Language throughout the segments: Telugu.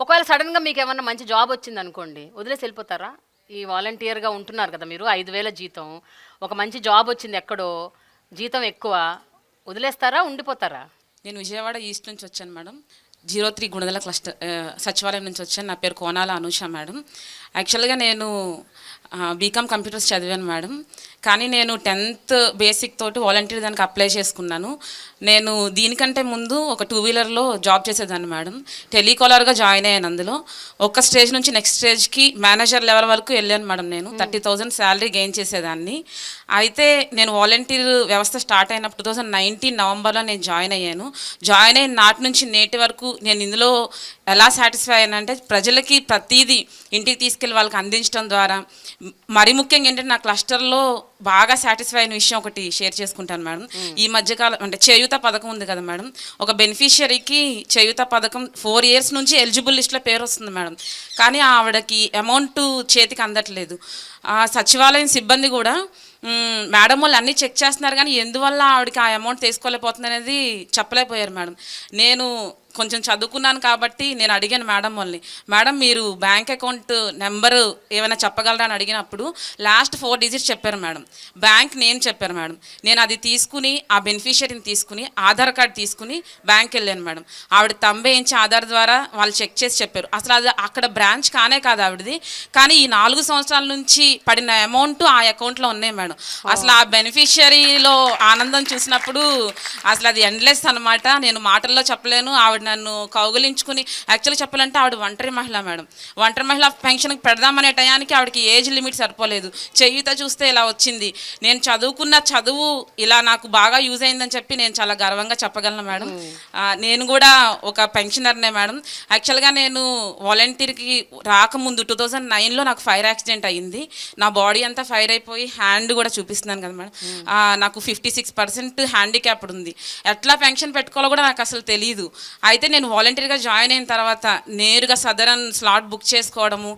ఒకవేళ సడన్గా మీకు ఏమన్నా మంచి జాబ్ వచ్చింది అనుకోండి వదిలేసి వెళ్ళిపోతారా? ఈ వాలంటీర్గా ఉంటున్నారు కదా మీరు ఐదు వేల జీతం ఒక మంచి జాబ్ వచ్చింది ఎక్కడో జీతం ఎక్కువ వదిలేస్తారా ఉండిపోతారా? నేను విజయవాడ ఈస్ట్ నుంచి వచ్చాను madam. Zero three Gunadala cluster సచివాలయం నుంచి వచ్చాను. నా పేరు కోనాల అనూష మేడం. యాక్చువల్గా నేను బీకామ్ కంప్యూటర్స్ చదివాను మేడం. కానీ నేను టెన్త్ బేసిక్ తోటి వాలంటీర్ దానికి అప్లై చేసుకున్నాను. నేను దీనికంటే ముందు ఒక టూ వీలర్లో జాబ్ చేసేదాన్ని మేడం. టెలికాలర్గా జాయిన్ అయ్యాను అందులో. ఒక స్టేజ్ నుంచి నెక్స్ట్ స్టేజ్కి మేనేజర్ లెవెల్ వరకు వెళ్ళాను మేడం నేను. థర్టీ థౌజండ్ శాలరీ గెయిన్ చేసేదాన్ని. అయితే నేను వాలంటీర్ వ్యవస్థ స్టార్ట్ అయినప్పుడు టూ థౌజండ్ నైన్టీన్ నవంబర్లో నేను జాయిన్ అయ్యాను. జాయిన్ అయిన నాటి నుంచి నేటి వరకు నేను ఇందులో ఎలా సాటిస్ఫై అయ్యానంటే ప్రజలకి ప్రతిదీ ఇంటికి తీసుకెళ్ళి వాళ్ళకి అందించడం ద్వారా. మరి ముఖ్యంగా ఏంటంటే నా క్లస్టర్లో బాగా సాటిస్ఫై అయిన విషయం ఒకటి షేర్ చేసుకుంటాను మేడం. ఈ మధ్యకాలం అంటే చేయూత పథకం ఉంది కదా మేడం. ఒక బెనిఫిషియరీకి చేయూత పథకం ఫోర్ ఇయర్స్ నుంచి ఎలిజిబుల్ లిస్ట్లో పేరు వస్తుంది మేడం. కానీ ఆవిడకి అమౌంట్ చేతికి అందట్లేదు. ఆ సచివాలయం సిబ్బంది కూడా మేడం వాళ్ళు అన్నీ చెక్ చేస్తున్నారు కానీ ఎందువల్ల ఆవిడకి ఆ అమౌంట్ తీసుకోలేకపోతుంది అనేది చెప్పలేకపోయారు మేడం. నేను కొంచెం చదువుకున్నాను కాబట్టి నేను అడిగాను మేడం వాళ్ళని మేడం మీరు బ్యాంక్ అకౌంట్ నెంబరు ఏమైనా చెప్పగలరా అని అడిగినప్పుడు లాస్ట్ ఫోర్ డిజిట్స్ చెప్పారు మేడం. బ్యాంక్ నేమ్ చెప్పారు మేడం. నేను అది తీసుకుని ఆ బెనిఫిషియరీని తీసుకుని ఆధార్ కార్డ్ తీసుకుని బ్యాంక్ వెళ్ళాను మేడం. ఆవిడ తంబేయించి ఆధార్ ద్వారా వాళ్ళు చెక్ చేసి చెప్పారు. అసలు అది అక్కడ బ్రాంచ్ కానే కాదు ఆవిడది. కానీ ఈ నాలుగు సంవత్సరాల నుంచి పడిన అమౌంట్ ఆ అకౌంట్లో ఉన్నాయి మేడం. అసలు ఆ బెనిఫిషియరీలో ఆనందం చూసినప్పుడు అసలు అది ఎండ్లెస్ అనమాట నేను మాటల్లో చెప్పలేను. ఆవిడ నన్ను కౌగులించుకుని యాక్చువల్గా చెప్పాలంటే ఆవిడ ఒంటరి మహిళ మేడం. ఒంటరి మహిళ పెన్షన్కి పెడదామనే టయానికి ఆవిడకి ఏజ్ లిమిట్ సరిపోలేదు. చెయ్యిత చూస్తే ఇలా వచ్చింది. నేను చదువుకున్న చదువు ఇలా నాకు బాగా యూజ్ అయిందని చెప్పి నేను చాలా గర్వంగా చెప్పగలను మేడం. నేను కూడా ఒక పెన్షనర్నే మేడం. యాక్చువల్గా నేను వాలంటీర్కి రాకముందు టూ థౌజండ్ నైన్లో నాకు ఫైర్ యాక్సిడెంట్ అయ్యింది. నా బాడీ అంతా ఫైర్ అయిపోయి హ్యాండ్ కూడా చూపిస్తున్నాను కదా మేడం. నాకు ఫిఫ్టీ సిక్స్ పర్సెంట్ హ్యాండిక్యాప్డ్ ఉంది. ఎట్లా పెన్షన్ పెట్టుకోవాలో కూడా నాకు అసలు తెలియదు అయితే నేను వాలంటీర్గా జాయిన్ అయిన తర్వాత నేరుగా సదరన్ స్లాట్ బుక్ చేసుకోవడము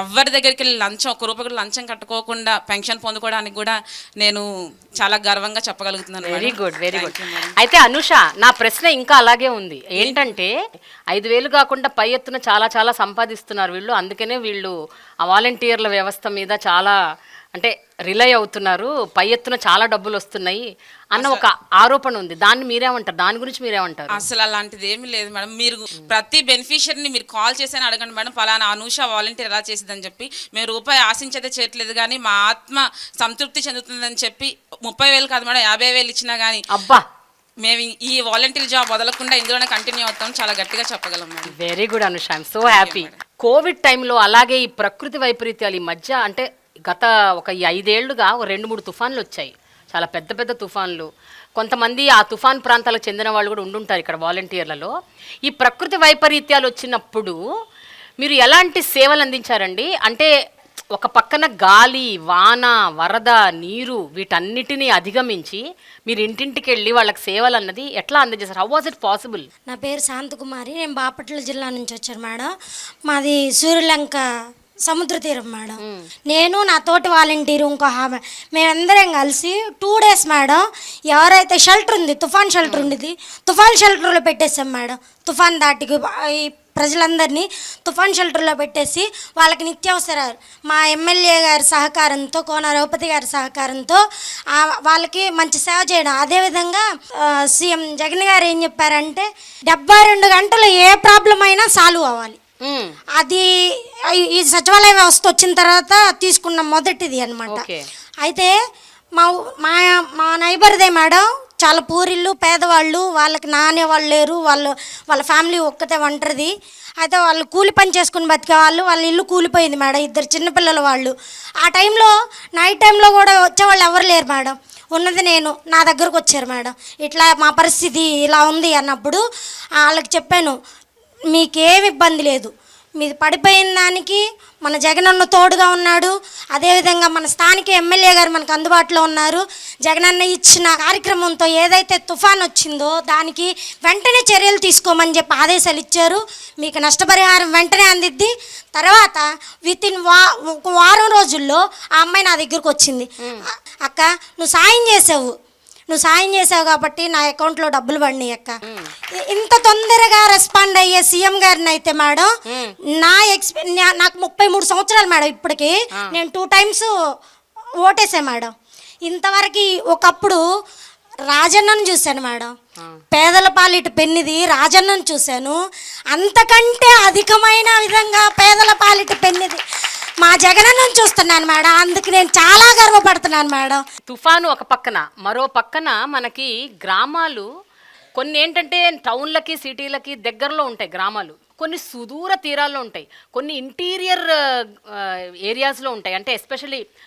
ఎవరి దగ్గరికి వెళ్ళి లంచం ఒక రూపాయి కూడా లంచం కట్టుకోకుండా పెన్షన్ పొందుకోవడానికి కూడా నేను చాలా గర్వంగా చెప్పగలుగుతున్నాను వెరీ. Good very good. అయితే అనుష నా ప్రశ్న ఇంకా అలాగే ఉంది ఏంటంటే ఐదు వేలు కాకుండా పై ఎత్తున చాలా చాలా సంపాదిస్తున్నారు వీళ్ళు అందుకనే వీళ్ళు ఆ వాలంటీర్ల వ్యవస్థ మీద చాలా అంటే రిలై అవుతున్నారు పై ఎత్తున చాలా డబ్బులు వస్తున్నాయి అన్న ఒక ఆరోపణ ఉంది. దాన్ని మీరేమంటారు? దాని గురించి మీరేమంటారు? అసలు అలాంటిది ఏమీ లేదు మేడం. మీరు ప్రతి బెనిఫిషియరీని మీరు కాల్ చేసి అడగండి మేడం. ఫలానా అనూష వాలంటీర్ ఎలా చేసిందని చెప్పి మేము రూపాయి ఆశించదే చేయట్లేదు కానీ మా ఆత్మ సంతృప్తి చెందుతుందని చెప్పి ముప్పై వేలు కాదు మేడం యాభై వేలు ఇచ్చినా కానీ అబ్బా! మేము ఈ- వాలంటీర్ జాబ్ వదలకుండా ఇందులోనే కంటిన్యూ అవుతాం చాలా గట్టిగా చెప్పగలం madam. Very good Anusha I'm so happy covid టైంలో అలాగే ఈ ప్రకృతి వైపరీత్యాలు ఈ మధ్య అంటే గత ఒక ఈ ఐదేళ్ళుగా ఒక రెండు మూడు తుఫాన్లు వచ్చాయి చాలా పెద్ద పెద్ద తుఫాన్లు. కొంతమంది ఆ తుఫాన్ ప్రాంతాలకు చెందిన వాళ్ళు కూడా ఉండుంటారు ఇక్కడ వాలంటీర్లలో. ఈ ప్రకృతి వైపరీత్యాలు వచ్చినప్పుడు మీరు ఎలాంటి సేవలు అందించారండి? అంటే ఒక పక్కన గాలి వాన వరద నీరు వీటన్నిటిని అధిగమించి మీరు ఇంటింటికి వెళ్ళి వాళ్ళకి సేవలు అన్నది ఎట్లా అందజేస్తారు హౌ వాజ్ ఇట్ పాసిబుల్ నా పేరు శాంతకుమారి. నేను బాపట్ల జిల్లా నుంచి వచ్చాను మేడం. మాది సూర్యలంక సముద్ర తీరం మేడం. నేను నా తోటి వాలంటీర్ ఇంకో ఆమె మేమందరం కలిసి టూ డేస్ మేడం ఎవరైతే షెల్టర్ ఉంది తుఫాన్ షెల్టర్ ఉండేది తుఫాన్ షెల్టర్లో పెట్టేసాం మేడం. తుఫాన్ దాటికి ఈ ప్రజలందరినీ తుఫాన్ షెల్టర్లో పెట్టేసి వాళ్ళకి నిత్యావసరాలు. మా ఎమ్మెల్యే గారి సహకారంతో కోన రఘుపతి గారి సహకారంతో వాళ్ళకి మంచి సేవ చేయడం. అదేవిధంగా సీఎం జగన్ గారు ఏం చెప్పారంటే డెబ్బై రెండు గంటలు ఏ ప్రాబ్లం అయినా సాల్వ్ అవ్వాలి. అది ఈ- సచివాలయ వ్యవస్థ వచ్చిన తర్వాత తీసుకున్న మొదటిది అనమాట. అయితే మా మా మా నైబర్దే మేడం చాలా పూరిళ్ళు పేదవాళ్ళు వాళ్ళకి నానే వాళ్ళు లేరు వాళ్ళు వాళ్ళ ఫ్యామిలీ ఒక్కతే ఒంటరిది. అయితే వాళ్ళు కూలి పని చేసుకుని బతికే వాళ్ళు వాళ్ళ ఇల్లు కూలిపోయింది మేడం ఇద్దరు చిన్నపిల్లల వాళ్ళు. ఆ టైంలో నైట్ టైంలో కూడా వచ్చేవాళ్ళు ఎవరు లేరు మేడం. ఉన్నది నేను నా దగ్గరకు వచ్చారు మేడం. ఇట్లా మా పరిస్థితి ఇలా ఉంది అన్నప్పుడు వాళ్ళకి చెప్పాను మీకేం ఇబ్బంది లేదు మీది పడిపోయిన దానికి మన జగనన్న తోడుగా ఉన్నాడు. అదేవిధంగా మన స్థానిక ఎమ్మెల్యే గారు మనకు అందుబాటులో ఉన్నారు. జగనన్న ఇచ్చిన కార్యక్రమంతో ఏదైతే తుఫాన్ వచ్చిందో దానికి వెంటనే చర్యలు తీసుకోమని చెప్పి ఆదేశాలు ఇచ్చారు. మీకు నష్టపరిహారం వెంటనే అందిద్ది. తర్వాత విత్ ఇన్ వా ఒక వారం రోజుల్లో ఆ అమ్మాయి నా దగ్గరకు వచ్చింది. "అ- అక్క నువ్వు సాయం చేసావు. నువ్వు సాయం చేసావు కాబట్టి నా అకౌంట్లో డబ్బులు పడినాయి అక్క. ఇంత తొందరగా రెస్పాండ్ అయ్యే సీఎం గారిని అయితే మేడం నా ఎక్స్పీ నాకు ముప్పై మూడు సంవత్సరాలు మేడం ఇప్పటికి. నేను టూ టైమ్స్ ఓటేసా మేడం. ఇంతవరకు ఒకప్పుడు రాజన్నను చూశాను మేడం. పేదల పాలిటి పెన్నిది రాజన్నను చూశాను. అంతకంటే అధికమైన విధంగా పేదల పాలిటి పెన్నిది. మా జగనన్నను చూస్తున్నాను మేడం. అందుకు నేను చాలా గర్వపడుతున్నాను మేడం. తుఫాను ఒక పక్కన మరో పక్కన మనకి గ్రామాలు కొన్ని ఏంటంటే టౌన్లకి సిటీలకి దగ్గరలో ఉంటాయి గ్రామాలు. కొన్ని సుదూర తీరాల్లో ఉంటాయి. కొన్ని ఇంటీరియర్ ఏరియాస్లో ఉంటాయి. అంటే ఎస్పెషల్లీ